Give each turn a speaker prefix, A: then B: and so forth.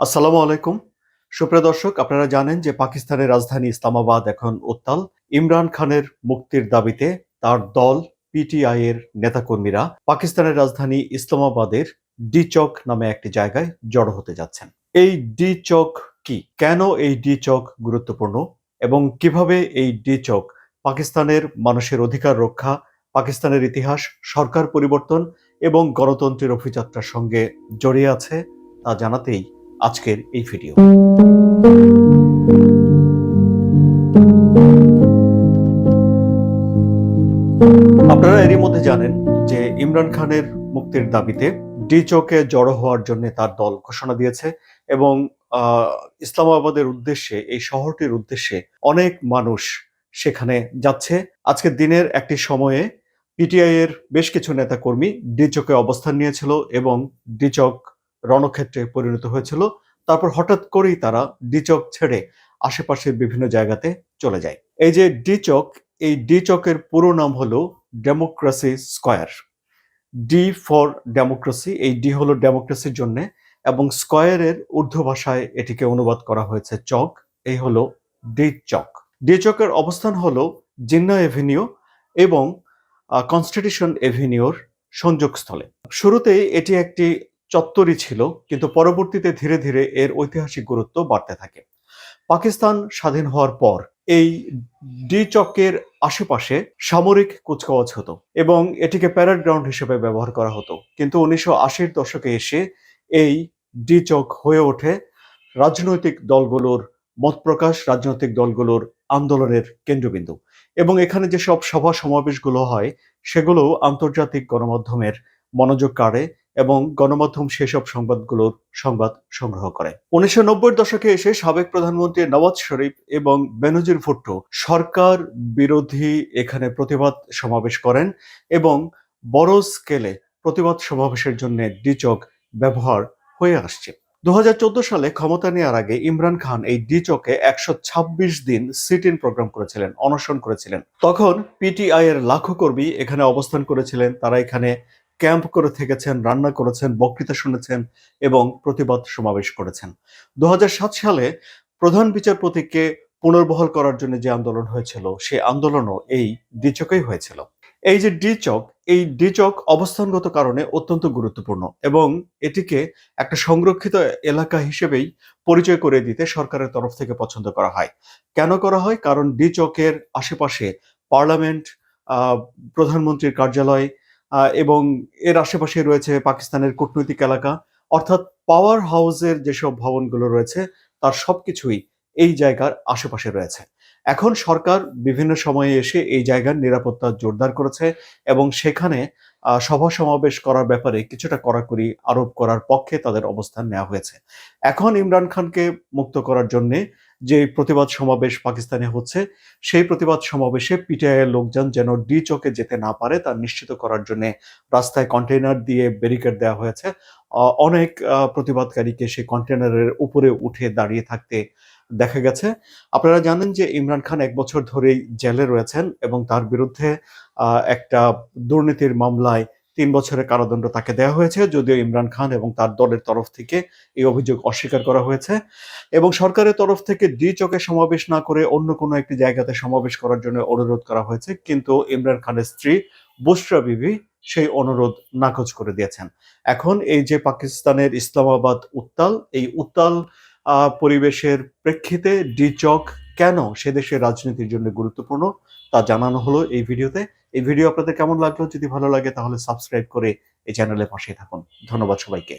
A: আসসালামু আলাইকুম। সুপ্রিয় দর্শক, আপনারা জানেন যে পাকিস্তানের রাজধানী ইসলামাবাদ এখন উত্তাল। ইমরান খানের মুক্তির দাবিতে তার দল পিটিআই এর নেতাকর্মীরা পাকিস্তানের রাজধানী ইসলামাবাদের ডি চক নামে একটি জায়গায় জড়ো হতে যাচ্ছেন। এই ডি চক কি? কেন এই ডি চক গুরুত্বপূর্ণ? এবং কীভাবে এই ডি চক পাকিস্তানের মানুষের অধিকার রক্ষা, পাকিস্তানের ইতিহাস, সরকার পরিবর্তন এবং গণতন্ত্রের অভিযাত্রার সঙ্গে জড়িয়ে আছে তা জানাতেই আজকের এই ভিডিও আপনারা এরই মধ্যে জানেন যে ইমরান খানের মুক্তির দাবিতে ডি চৌকে জড়ো হওয়ার জন্য তার দল ঘোষণা দিয়েছে এবং ইসলামাবাদের উদ্দেশ্যে, এই শহরটির উদ্দেশ্যে অনেক মানুষ সেখানে যাচ্ছে। আজকের দিনের একটি সময়ে পিটিআই এর বেশ কিছু নেতাকর্মী ডি চৌকে অবস্থান নিয়েছিল এবং ডি চক রণক্ষেত্রে পরিণত হয়েছিল। তারপর হঠাৎ করেই তারা ডি চক ছেড়ে আশেপাশের বিভিন্ন জায়গাতে চলে যায়। এই যে ডি চক এই ডি চকের পুরো নাম হলো democracy square. D for democracy এই ডি হলো ডেমোক্রেসির জন্য এবং স্কয়ারের উর্দু ভাষায় এটিকে অনুবাদ করা হয়েছে চক। এই হলো ডি চক ডি চকের অবস্থান হলো জিন্না এভিনিউ এবং কনস্টিটিউশন এভিনিউর সংযোগস্থলে। শুরুতেই এটি একটি চত্বরই ছিল, কিন্তু পরবর্তীতে ধীরে ধীরে এর ঐতিহাসিক গুরুত্ব বাড়তে থাকে। পাকিস্তান স্বাধীন হওয়ার পর এই ডি চকের আশেপাশে সামরিক কুচকাওয়াজ হতো এবং এটিকে প্যারেড গ্রাউন্ড হিসেবে ব্যবহার করা হতো। কিন্তু উনিশশো আশির দশকে এসে এই ডি চক হয়ে ওঠে রাজনৈতিক দলগুলোর মত প্রকাশ, রাজনৈতিক দলগুলোর আন্দোলনের কেন্দ্রবিন্দু এবং এখানে যেসব সভা সমাবেশগুলো হয় সেগুলো আন্তর্জাতিক গণমাধ্যমের মনোযোগ কাড়ে এবং গণমাধ্যম সেসব সংবাদগুলোর সংবাদ সংগ্রহ করে। উনিশশো নব্বই দশকে এসে সাবেক প্রধানমন্ত্রী নওয়াজ শরীফ এবং বেনজির ভুট্টো সরকার বিরোধী এখানে প্রতিবাদ সমাবেশ করেন এবং বড় স্কেলে প্রতিবাদ সমাবেশের জন্য ডিচক ব্যবহার হয়ে আসছে। দু হাজার চোদ্দ সালে ক্ষমতা নেওয়ার আগে ইমরান খান এই ডিচকে একশো ছাব্বিশ দিন সিট ইন প্রোগ্রাম করেছিলেন, অনশন করেছিলেন। তখন পিটিআই এর লাখো কর্মী এখানে অবস্থান করেছিলেন, তারা এখানে ক্যাম্প করে থেকেছেন, রান্না করেছেন, বক্তৃতা শুনেছেন এবং প্রতিবাদ সমাবেশ করেছেন। দু হাজার সাত সালে প্রধান বিচারপতিকে পুনর্বহাল করার জন্য যে আন্দোলন হয়েছিল সেই আন্দোলনও এই ডিচকেই হয়েছিল। এই যে ডিচক এই ডিচক অবস্থানগত কারণে অত্যন্ত গুরুত্বপূর্ণ এবং এটিকে একটা সংরক্ষিত এলাকা হিসেবেই পরিচয় করে দিতে সরকারের তরফ থেকে পছন্দ করা হয়। কেন করা হয়? কারণ ডিচকের আশেপাশে পার্লামেন্ট প্রধানমন্ত্রীর কার্যালয় এবং এর আশেপাশে রয়েছে পাকিস্তানের কূটনৈতিক এলাকা। অর্থাৎ পাওয়ার হাউসের যেসব ভবনগুলো রয়েছে, তার সবকিছুই এই জায়গার আশেপাশে রয়েছে। এখন সরকার বিভিন্ন সময়ে এসে এই জায়গার নিরাপত্তা জোরদার করেছে এবং সেখানে সভা সমাবেশ করার ব্যাপারে কিছুটা কড়াকড়ি আরোপ করার পক্ষে তাদের অবস্থান নেওয়া হয়েছে। এখন ইমরান খানকে মুক্ত করার জন্য যে প্রতিবাদ সমাবেশ পাকিস্তানে হচ্ছে, সেই প্রতিবাদ সমাবেশে পিটিআই এর লোকজন যেন ডি চকে যেতে না পারে, তা নিশ্চিত করার জন্য রাস্তায় কন্টেইনার দিয়ে ব্যারিকেড দেওয়া হয়েছে। অনেক প্রতিবাদকারীকে সেই কন্টেইনারের উপরে উঠে দাঁড়িয়ে থাকতে দেখা গেছে। আপনারা জানেন যে ইমরান খান এক বছর ধরেই জেলে রয়েছেন এবং তার বিরুদ্ধে একটা দুর্নীতির মামলায় তিন বছরের কারাদণ্ড তাকে দেওয়া হয়েছে, যদিও ইমরান খান এবং তার দলের তরফ থেকে এই অভিযোগ অস্বীকার করা হয়েছে এবং সরকারের তরফ থেকে ডি চকে সমাবেশ না করে অন্য কোনো একটি জায়গাতে সমাবেশ করার জন্য অনুরোধ করা হয়েছে, কিন্তু ইমরান খানের স্ত্রী বুশরা বিবি সেই অনুরোধ নাকচ করে দিয়েছেন। এখন এই যে পাকিস্তানের ইসলামাবাদ উত্তাল, এই উত্তাল পরিবেশের প্রেক্ষিতে ডিচক কেন সে দেশের রাজনীতির জন্য গুরুত্বপূর্ণ তা জানানো হলো এই ভিডিওতে। এই ভিডিও আপনাদের কেমন লাগল? যদি ভালো লাগে তাহলে সাবস্ক্রাইব করে এই চ্যানেলের পাশে থাকুন। ধন্যবাদ সবাইকে।